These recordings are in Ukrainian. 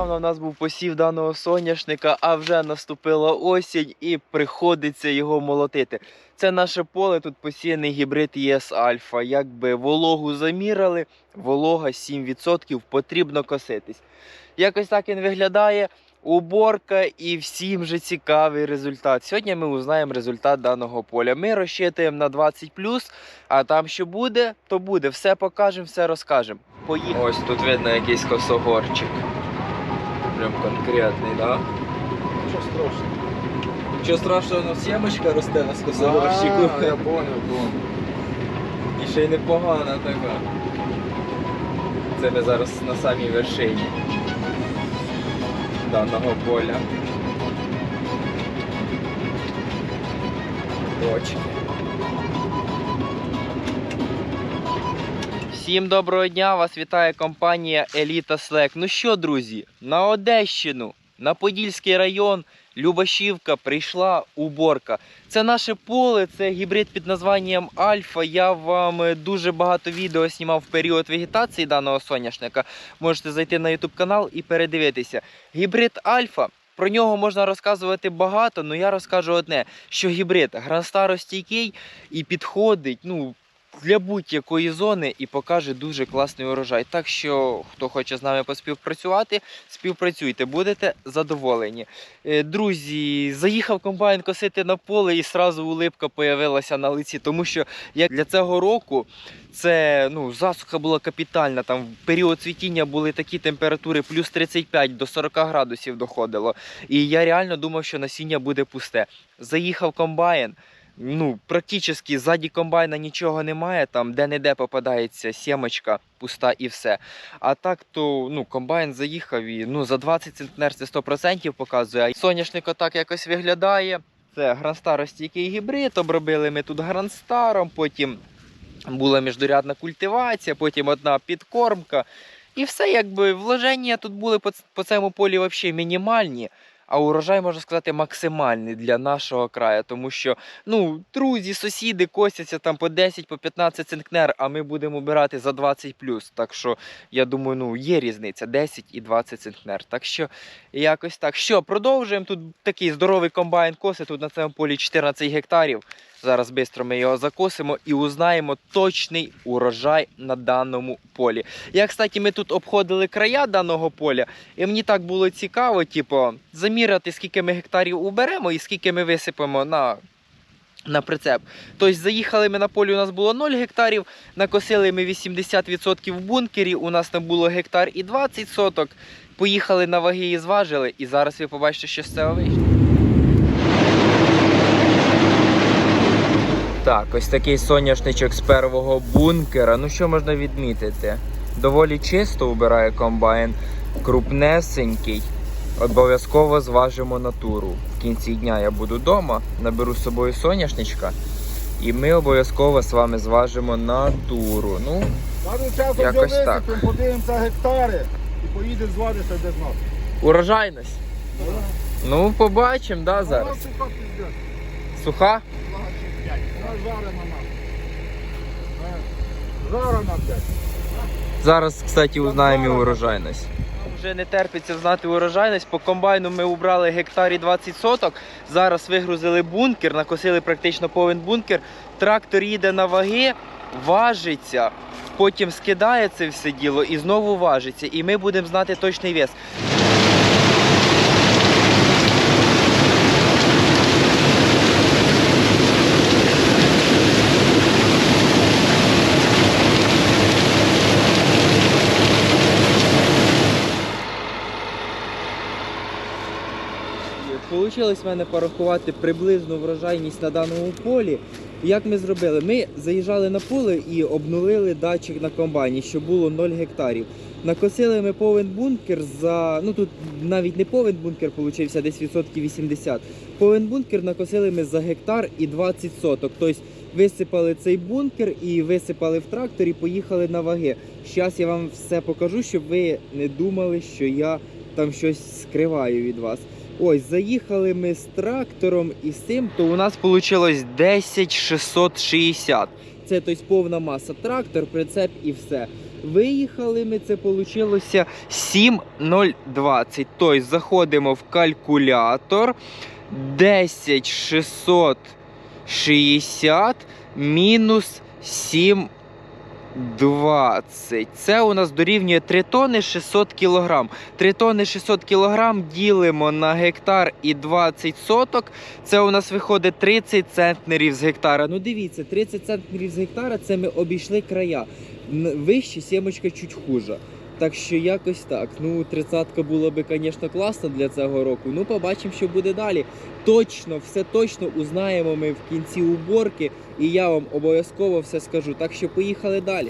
Нещодавно в нас був посів даного соняшника, а вже наступила осінь і приходиться його молотити. Це наше поле, тут посіяний гібрид ЄС Альфа. Якби вологу заміряли, волога 7%, потрібно коситись. Якось так він виглядає. Уборка і всім же цікавий результат. Сьогодні ми узнаємо результат даного поля. Ми розчитуємо на 20 а там що буде, то буде. Все покажемо, все розкажемо. Поїхали. Ось тут видно якийсь косогорчик. Прям конкретний, да? Що страшно? Що страшного, ну сімочка росте на А, я понял, понял. І ще й непогана така. Це ми зараз на самій вершині даного поля. Точки. Всім доброго дня! Вас вітає компанія Еліта Слек. Ну що, друзі, на Одещину, на Подільський район, Любашівка прийшла уборка. Це наше поле, це гібрид під названням Альфа. Я вам е, дуже багато відео знімав в період вегетації даного соняшника. Можете зайти на YouTube канал і передивитися. Гібрид Альфа. Про нього можна розказувати багато, але я розкажу одне: що гібрид гранстаростійкий і підходить ну, для будь-якої зони і покаже дуже класний урожай. Так що, хто хоче з нами поспівпрацювати, співпрацюйте, будете задоволені. Е, Друзі, заїхав комбайн косити на поле і сразу улипка появилася на лиці, тому що як для цього року це ну, засуха була капітальна. Там в період цвітіння були такі температури, плюс 35 до 40 градусів доходило. І я реально думав, що насіння буде пусте. Заїхав комбайн. Ну, практично ззаді комбайна нічого немає, там де-не-де попадається сімочка пуста і все. А так то ну, комбайн заїхав і ну, за 20 центнер це 100% показує. Соняшник отак якось виглядає. Це гранстаростійкий гібрид, обробили ми тут гранстаром, потім була міждорядна культивація, потім одна підкормка. І все, якби вложення тут були по, по цьому полі взагалі мінімальні. А урожай, можна сказати, максимальний для нашого краю, тому що ну, друзі, сусіди косяться там по 10, по 15 центнер, а ми будемо обирати за 20 Так що я думаю, ну є різниця 10 і 20 центнер. Так що якось так. Що, продовжуємо. Тут такий здоровий комбайн коси. Тут на цьому полі 14 гектарів. Зараз швидко ми його закосимо і узнаємо точний урожай на даному полі. Я, кстати, ми тут обходили края даного поля, і мені так було цікаво, типу, заміряти, скільки ми гектарів уберемо і скільки ми висипемо на. На прицеп. Тобто заїхали ми на полі, у нас було 0 гектарів, накосили ми 80% в бункері, у нас там було гектар і 20 соток. Поїхали на ваги і зважили, і зараз ви побачите, що з цього вийшло. Так, ось такий соняшничок з первого бункера. Ну що можна відмітити? Доволі чисто убирає комбайн, крупнесенький. Обов'язково зважимо натуру. В кінці дня я буду вдома, наберу з собою соняшничка. І ми обов'язково з вами зважимо натуру. Ну, Якось так. подивимося гектари і поїдеш звадишся без нас. урожайність. Ну, побачимо, да, зараз. Суха. Е. Зараз, кстати, узнаємо і урожайність. Вже не терпиться знати урожайність. По комбайну ми убрали гектарі 20 соток. Зараз вигрузили бункер, накосили практично повен бункер. Трактор їде на ваги, важиться, потім скидає це все діло і знову важиться. І ми будемо знати точний вес. Получилось в мене порахувати приблизну врожайність на даному полі. Як ми зробили? Ми заїжджали на поле і обнулили датчик на комбайні, що було 0 гектарів. Накосили ми повен бункер за. Ну тут навіть не повен бункер получився, десь відсотків 80. Повен бункер накосили ми за гектар і 20 соток. Тобто висипали цей бункер і висипали в трактор і поїхали на ваги. Зараз я вам все покажу, щоб ви не думали, що я там щось скриваю від вас. Ось, заїхали ми з трактором і з цим, то у нас вийшло 10 660. Це тобто повна маса трактор, прицеп і все. Виїхали ми, це вийшло 7,020. Тобто заходимо в калькулятор 10660 мінус 7,20. Це у нас дорівнює 3 тонни 600 кілограм. 3 тонни 600 кілограм ділимо на гектар і 20 соток. Це у нас виходить 30 центнерів з гектара. Ну дивіться, 30 центнерів з гектара це ми обійшли края. Вище сімочка чуть хуже. Так що якось так. Ну, тридцятка була би, звісно, класно для цього року. Ну, побачимо, що буде далі. Точно, все точно узнаємо ми в кінці уборки, і я вам обов'язково все скажу. Так що поїхали далі.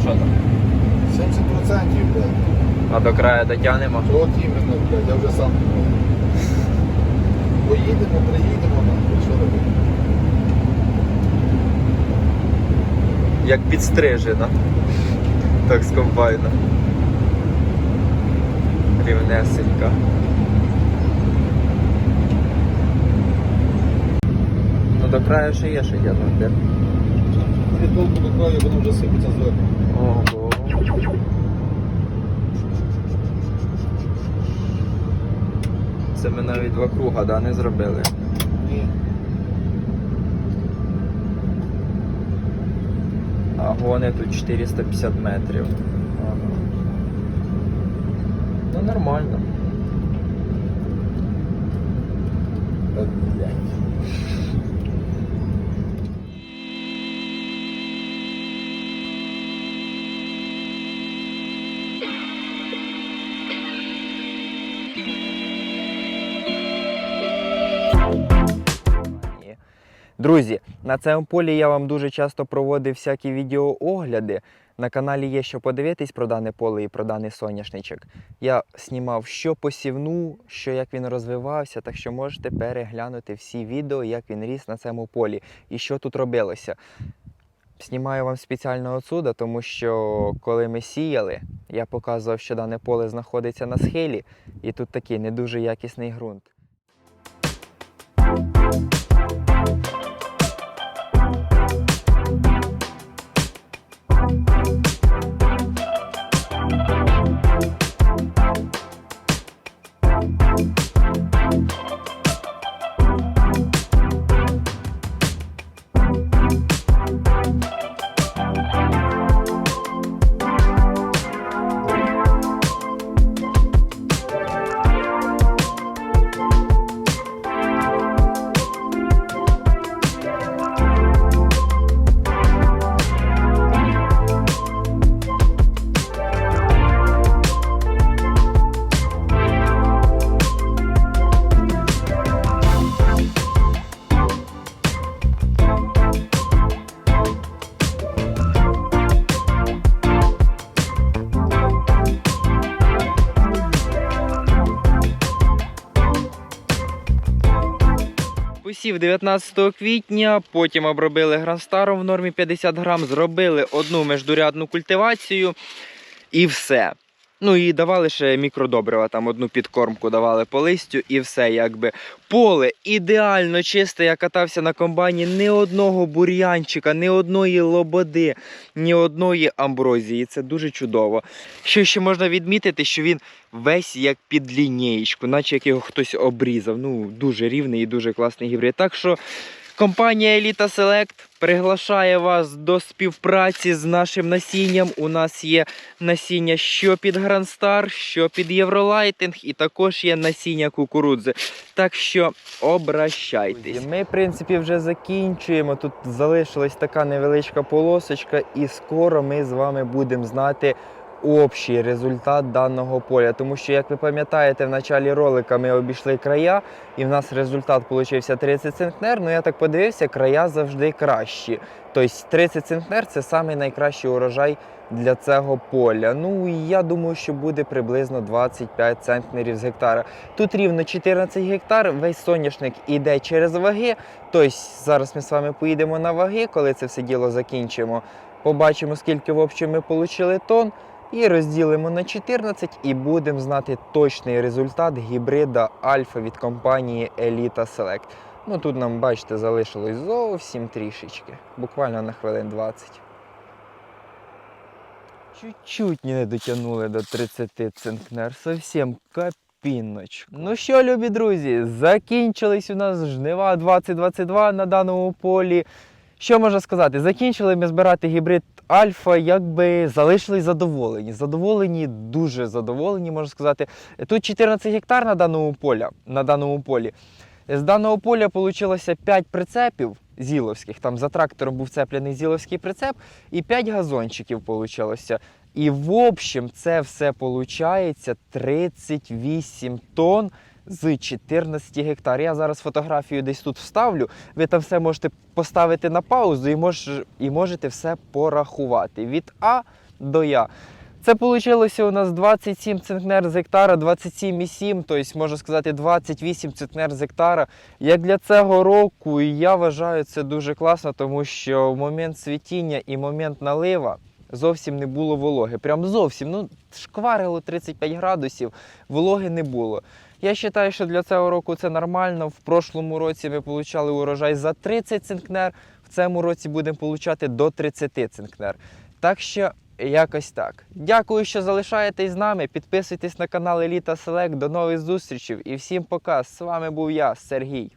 Що там? 70% блядь. А до краю дотягнемо. От іменно, блядь, я вже сам думав. Поїдемо, приїдемо, нахуй, що робити? Як підстрижена. Так з комбайна. Рівнесенька. Ну до краю ще є, що тягнути. Від толку до краю, воно вже сипеться зверху. Це ми навіть два круга, да, не зробили. Ні. А гони тут 450 метрів. Ну нормально. От, Друзі, на цьому полі я вам дуже часто проводив всякі відеоогляди. На каналі є що подивитись про дане поле і про даний соняшничок. Я знімав що посівну, що як він розвивався, так що можете переглянути всі відео, як він ріс на цьому полі і що тут робилося. Знімаю вам спеціально отсюда, тому що коли ми сіяли, я показував, що дане поле знаходиться на схилі, і тут такий не дуже якісний ґрунт. Посів 19 квітня, потім обробили гранстаром в нормі 50 грам, зробили одну междурядну культивацію і все. Ну і давали ще мікродобрива, там одну підкормку давали по листю і все, якби. Поле ідеально чисте, я катався на комбайні ні одного бур'янчика, ні одної лободи, ні одної амброзії. Це дуже чудово. Що ще можна відмітити, що він весь як під лінієчку, наче як його хтось обрізав. Ну, дуже рівний і дуже класний гібрид. Так що компанія Elita Select приглашає вас до співпраці з нашим насінням. У нас є насіння що під Star, що під Євролайтинг, і також є насіння кукурудзи. Так що обращайтесь. Ми, в принципі, вже закінчуємо. Тут залишилась така невеличка полосочка, і скоро ми з вами будемо знати общий результат даного поля. Тому що, як ви пам'ятаєте, в началі ролика ми обійшли края, і в нас результат получився 30 центнер. Ну я так подивився, края завжди кращі. Тобто 30 центнер це самий найкращий урожай для цього поля. Ну і я думаю, що буде приблизно 25 центнерів з гектара. Тут рівно 14 гектар, весь соняшник іде через ваги. Тобто зараз ми з вами поїдемо на ваги, коли це все діло закінчимо. Побачимо, скільки в общем ми отримали тонн. І розділимо на 14 і будемо знати точний результат гібрида Альфа від компанії Elita Select. Ну тут нам, бачите, залишилось зовсім трішечки, буквально на хвилин 20. Чуть-чуть не дотягнули до 30 центнер, совсем капіночку. Ну що, любі друзі, закінчились у нас жнива 2022 на даному полі. Що можна сказати? Закінчили ми збирати гібрид Альфа, якби залишились задоволені. Задоволені, дуже задоволені, можна сказати. Тут 14 гектар на даному полі. На даному полі. З даного поля вийшло 5 прицепів зіловських. Там за трактором був цеплений зіловський прицеп, і 5 газончиків вийшло. І в общем, це все виходить 38 тонн з 14 гектар. Я зараз фотографію десь тут вставлю. Ви там все можете поставити на паузу і, мож, і можете все порахувати від А до Я. Це вийшло у нас 27 центнер з гектара, 27,7, тобто можна сказати 28 центнер з гектара. Як для цього року, я вважаю це дуже класно, тому що момент цвітіння і момент налива зовсім не було вологи. Прям зовсім. Ну, шкварило 35 градусів, вологи не було. Я вважаю, що для цього року це нормально. В прошлому році ми отримали урожай за 30 центнер, в цьому році будемо отримати до 30 центнер. Так що якось так. Дякую, що залишаєтесь з нами. Підписуйтесь на канал Еліта Селект. До нових зустрічей і всім пока. З вами був я, Сергій.